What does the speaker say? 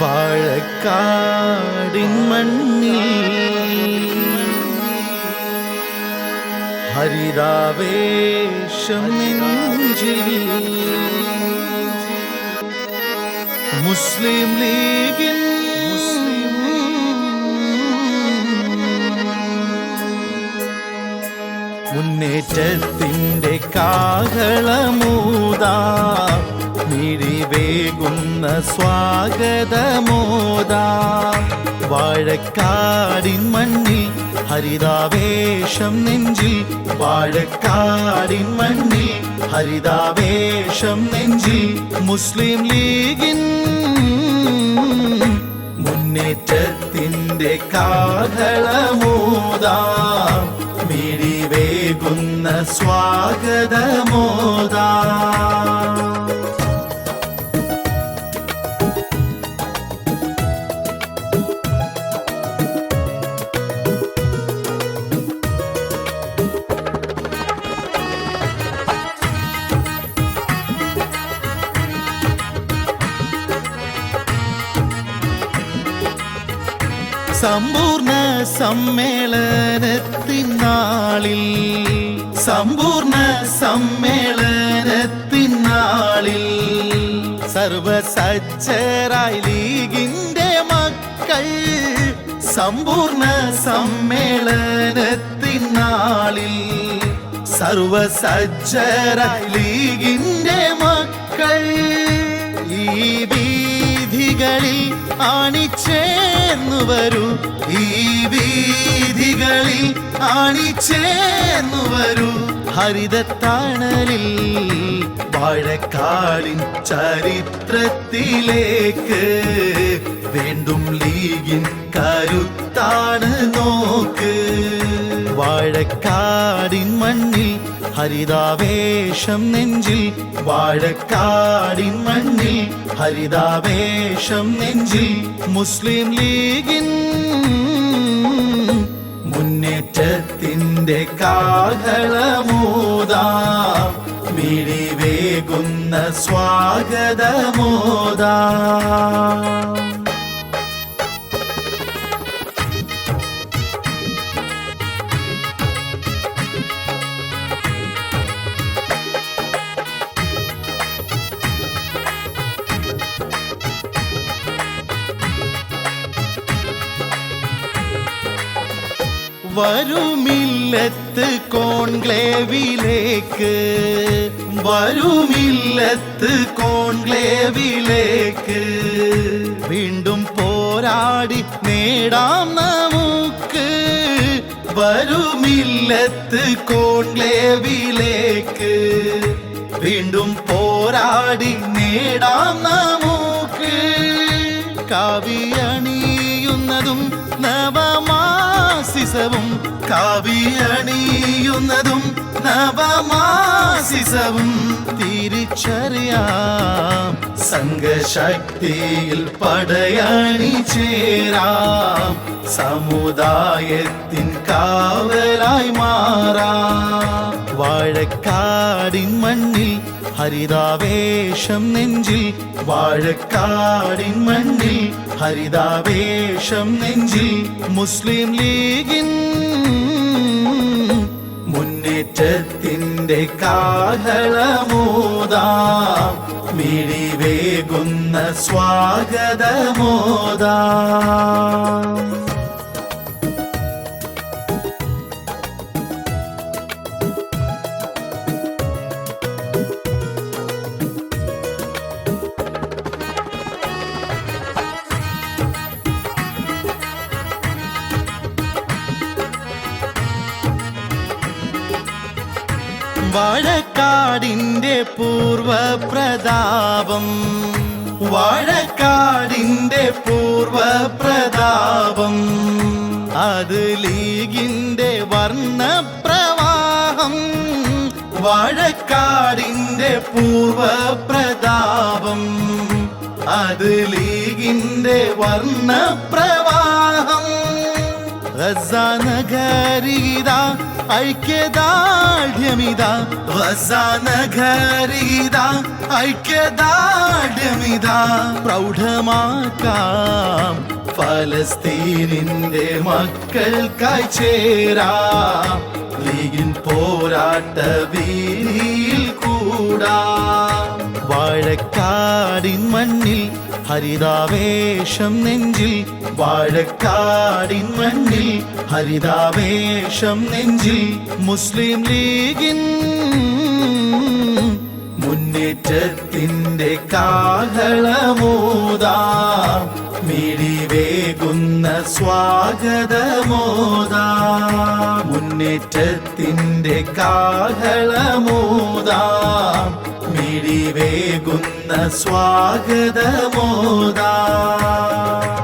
വാഴക്കാടിൻ മണ്ണിൽ ഹരിതാവേശം നെഞ്ചിൽ മുസ്ലിം ലീഗിൻ മുന്നേറ്റത്തിന്റെ കാഹളമൂതാ മിഴിവേകുന്ന സ്വാഗതമോദാ വാഴക്കാടിൻ മണ്ണിൽ ഹരിതാവേശം നെഞ്ചിൽ. വാഴക്കാടിൻ മണ്ണിൽ ഹരിതാവേശം നെഞ്ചിൽ. മുസ്ലിം ലീഗിൻ മുന്നേറ്റത്തിന്റെ കാഹളമോദാം മിഴിവേകുന്ന സ്വാഗതമോദാ സമ്പൂർണ സമ്മേളനത്തിനാളിൽ സമ്പൂർണ സമ്മേളനത്തിനാളിൽ സർവസജ്ജരായി ലീഗിന്റെ മക്കൾ സമ്പൂർണ സമ്മേളനത്തിനാളിൽ സർവസജ്ജരായി ലീഗിന്റെ മക്കൾ ഈ വീഥികളിൽ ആണിച്ചേർന്നു വരൂ ഈ വീഥികളിൽ ആണിച്ചേർന്നു വരൂ ഹരിതത്താണലിൽ വാഴക്കാടിൻ ചരിത്രത്തിലേക്ക് വേണ്ടും ലീഗിൻ കരുത്താണ് നോക്ക്. വാഴക്കാടിൻ മണ്ണിൽ ഹരിതാവേശം നെഞ്ചിൽ. വാഴക്കാടിൻ മണ്ണിൽ ഹരിതാവേശം നെഞ്ചിൽ. മുസ്ലിം ലീഗിൻ മുന്നേറ്റത്തിന്റെ കാഹളമോദാ മിഴിവേകുന്ന സ്വാഗതമോദാ വരുമില്ലത്ത് കോൺക്ലേവിലേക്ക്. വരുമില്ലത്ത് കോൺക്ലേവിലേക്ക്. വീണ്ടും പോരാടി നേടാം നമുക്ക്. വരുമില്ലത്ത് കോൺക്ലേവിലേക്ക്. വീണ്ടും പോരാടി നേടാം നമുക്ക്. കാവിയണിയുന്നതും നവമാസിസവും കാവിയണിയുന്നതും നവമാസിസവും തിരിച്ചറിയാം. സംഘശക്തിയിൽ പടയണി ചേരാം. സമുദായത്തിൻ കാവലായി മാറാം. വാഴക്കാടിൻ മണ്ണിൽ ഹരിതാവേശം നെഞ്ചിൽ വാഴക്കാടിൻ മണ്ണിൽ. ഹരിതാവേശം നെഞ്ചിൽ മുസ്ലിം ലീഗിൻ മുന്നേറ്റത്തിന്റെ കാഹളമോദാ മിഴിവേകുന്ന സ്വാഗതമോദാ വാഴക്കാടിന്റെ പൂർവ പ്രതാപം വാഴക്കാടിന്റെ പൂർവ പ്രതാപം അത് ലീഗിന്റെ വർണപ്രവാഹം. വാഴക്കാടിന്റെ പൂർവ പ്രതാപം അത് ലീഗിന്റെ വർണപ്രവാഹം. ഗസ നഗരീത ഐക്യദാർഢ്യമിതാ വസാനഗരിതാ ഐക്യദാഢ്യമിത പ്രൗഢമാക്കാം ഫലസ്തീനിന്റെ മക്കൾക്കായി ചേരാം. ലീഗിൻ പോരാട്ട വീതിയിൽ കൂടാ. വാഴക്കാടിൻ മണ്ണിൽ ഹരിതാവേശം നെഞ്ചിൽ വാഴക്കാടിൻ മണ്ണിൽ. ഹരിതാവേശം നെഞ്ചിൽ മുസ്ലിം ലീഗിൻ മുന്നേറ്റത്തിന്റെ കാഹളമോദാം മിഴിവേകുന്ന സ്വാഗതമോദാ മുന്നേറ്റത്തിന്റെ കാഹളമോദാം മിഴിവേകുന്ന സ്വാഗതമോദാം.